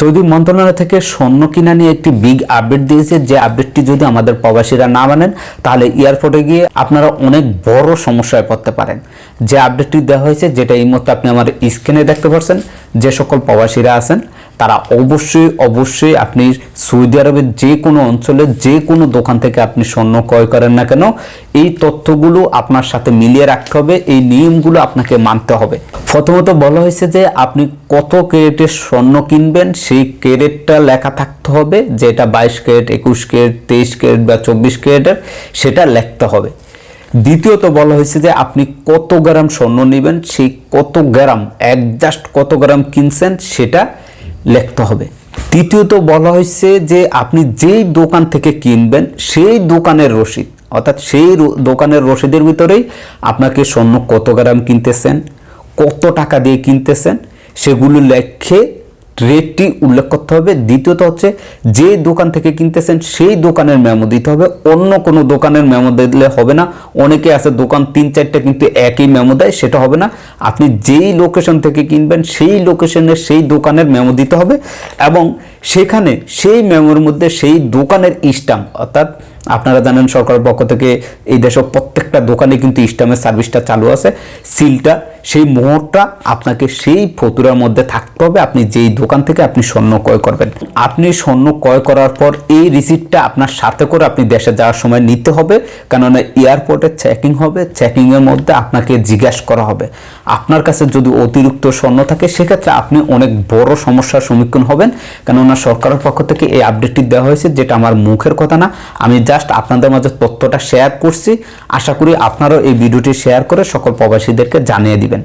Saudi মন্ত্রণালয় থেকে স্বর্ণ কিনা নিয়ে একটি বিগ আপডেট দিয়েছে। যে আপডেটটি যদি আমাদের প্রবাসীরা না মানেন, তাহলে এয়ারপোর্টে গিয়ে আপনারা অনেক বড় সমস্যায় পড়তে পারেন। যে আপডেটটি দেওয়া হয়েছে, যেটা এই মুহূর্তে আপনি আমার স্ক্রিনে দেখতে পাচ্ছেন, যে সকল প্রবাসীরা আছেন তারা অবশ্যই অবশ্যই আপনি সৌদি আরবের যে কোনো অঞ্চলে যে কোনো দোকান থেকে আপনি স্বর্ণ ক্রয় করেন না কেন, এই তথ্যগুলো আপনার সাথে মিলিয়ে রাখতে হবে, এই নিয়মগুলো আপনাকে মানতে হবে। প্রথমত বলা হয়েছে যে আপনি কত ক্যারেটের স্বর্ণ কিনবেন, সেই ক্যারেটটা লেখা থাকতে হবে, যেটা বাইশ ক্যারেট, একুশ ক্যারেট, তেইশ ক্যারেট বা চব্বিশ ক্যারেটের, সেটা লিখতে হবে। দ্বিতীয়ত বলা হয়েছে যে আপনি কত গ্রাম স্বর্ণ নেবেন, সেই কত গ্রাম, একজাস্ট কত গ্রাম কিনছেন, সেটা লিখতে হবে। তৃতীয়ত বলা হয়েছে যে আপনি যেই দোকান থেকে কিনবেন, সেই দোকানের রসিদ, অর্থাৎ সেই দোকানের রসিদের ভিতরেই আপনাকে স্বর্ণ কত গ্রাম কিনতেছেন, কত টাকা দিয়ে কিনতেছেন, সেগুলো লেখে রেটটি উল্লেখ করতে হবে। দ্বিতীয়ত হচ্ছে, যে দোকান থেকে কিনতেছেন, সেই দোকানের মেমো দিতে হবে। অন্য কোনো দোকানের মেমো দিলে হবে না। অনেকে আছে, দোকান তিন, চারটা কিন্তু একই মেমো দেয়, সেটা হবে না। আপনি যেই লোকেশন থেকে কিনবেন, সেই লোকেশনের সেই দোকানের মেমো দিতে হবে এবং সেখানে সেই মেমোর মধ্যে সেই দোকানের স্টাম্প অর্থাৎ আপনারা জানেন, সরকারের পক্ষ থেকে এই দেশের প্রত্যেকটা দোকানে কিন্তু স্টাম্পের সার্ভিসটা চালু আছে। সিলটা সেই মোহরটা আপনাকে সেই ফতুরার মধ্যে থাকতে হবে। আপনি যেই দোকান থেকে আপনি স্বর্ণ ক্রয় করবেন। আপনি স্বর্ণ ক্রয় করার পর এই রিসিপ্টটা আপনার সাথে করে আপনি দেশে যাওয়ার সময় নিতে হবে। কেননা এয়ারপোর্টে চেকিং হবে। চেকিংয়ের মধ্যে আপনাকে জিজ্ঞাসা করা হবে। আপনার কাছে যদি অতিরিক্ত স্বর্ণ থাকে, সেক্ষেত্রে আপনি অনেক বড় সমস্যার সম্মুখীন হবেন। কেননা সরকারের পক্ষ থেকে এই আপডেটটি দেওয়া হয়েছে, যেটা আমার মুখের কথা না। আমি জাস্ট আপনাদের মাঝে তথ্যটা শেয়ার করছি। আশা করি আপনারাও এই ভিডিওটি শেয়ার করে সকল প্রবাসীদেরকে জানিয়ে দিবেন